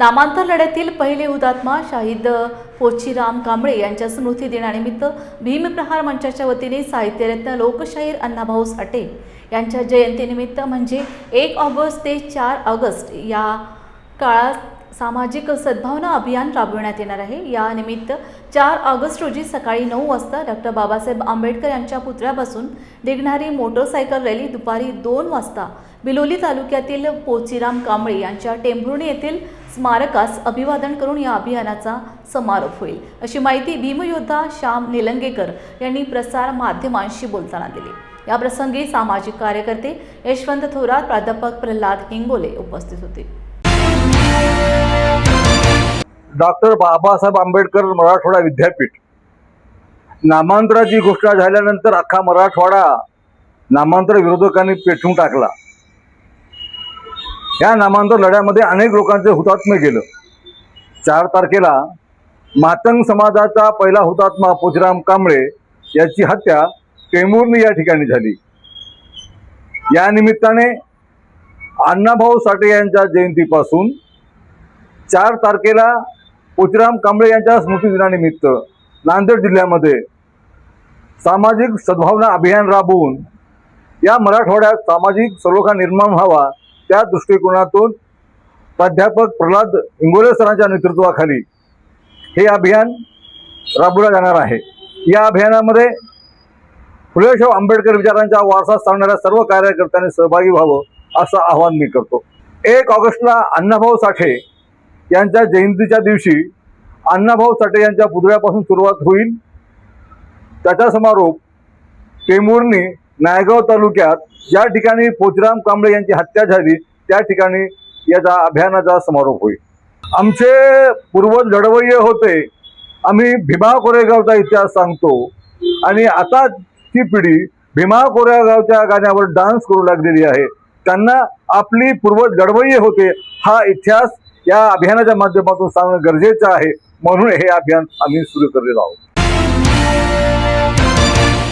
नामांतर लढ्यातील पहिले हुतात्मा शाहिद पोचीराम कांबळे यांच्या स्मृती दिनानिमित्त भीमप्रहार मंचाच्या वतीने साहित्यरत्न लोकशाहीर अण्णाभाऊ साठे यांच्या जयंतीनिमित्त म्हणजे एक ऑगस्ट ते चार ऑगस्ट या काळात सामाजिक सद्भावना अभियान राबविण्यात येणार आहे. या निमित्त चार ऑगस्ट रोजी सकाळी नऊ वाजता डॉक्टर बाबासाहेब आंबेडकर यांच्या पुतळ्यापासून निघणारी मोटरसायकल रॅली दुपारी दोन वाजता बिलोली तालुक्यातील पोचीराम कांबळे यांच्या टेंभुर्णी येथील स्मारकास अभिवादन करून या अभियानाचा समारोप होईल. अशी माहिती भीमयोद्धा श्याम निलंगेकर यांनी प्रसार माध्यमांशी बोलताना दिली. याप्रसंगी सामाजिक कार्यकर्ते यशवंत थोरात प्राध्यापक प्रल्हाद हिंगोले उपस्थित होते. डॉक्टर बाबासाहेब आंबेडकर मराठवाडा विद्यापीठ. नामांतराची घोषणा झाल्यानंतर अख्खा मराठवाडा नामांतर विरोधकांनी पेटून टाकला. या नामांतर लढ्यामध्ये अनेक लोकांचे हुतात्म्य गेलं. चार तारखेला मातंग समाजाचा पहिला हुतात्मा पोचराम कांबळे याची हत्या टेमूरने या ठिकाणी झाली. या निमित्ताने अण्णाभाऊ साठे यांच्या जयंतीपासून चार तारखेला पोचराम कांबळे यांच्या स्मृतिदिनानिमित्त नांदेड जिल्ह्यामध्ये सामाजिक सद्भावना अभियान राबवून या मराठवाड्यात सामाजिक सलोखा निर्माण व्हावा त्या दृष्टिकोनातून प्राध्यापक प्रल्हाद इंगोले सरांच्या नेतृत्वाखाली हे अभियान राबवलं जाणार आहे. या अभियानामध्ये फुलेशाह आंबेडकर विचारांच्या वारसा सांगणाऱ्या सर्व कार्यकर्त्यांनी सहभागी व्हावं असं आवाहन मी करतो. एक ऑगस्टला अण्णाभाऊ साठे यांच्या जयंतीच्या दिवशी अण्णाभाऊ साठे यांच्या पुतळ्यापासून सुरुवात होईल. त्याचा समारोप टेंभुर्णी नायगाव तालुक्यात ज्या ठिकाणी पोचराम कांबळे यांची हत्या झाली त्या ठिकाणी याचा अभियानाचा समारोप होईल. आमचे पूर्वज लढवय्ये होते. आम्ही भीमा कोरेगावचा इतिहास सांगतो. आणि आता ती पिढी भीमा कोरेगावच्या गाण्यावर डान्स करू लागलेली आहे. त्यांना आपली पूर्वज लढवय्ये होते. हा इतिहास या अभियानाच्या माध्यमातून सांगणं गरजेचं आहे. म्हणून हे अभियान आम्ही सुरू करलेलो आहोत.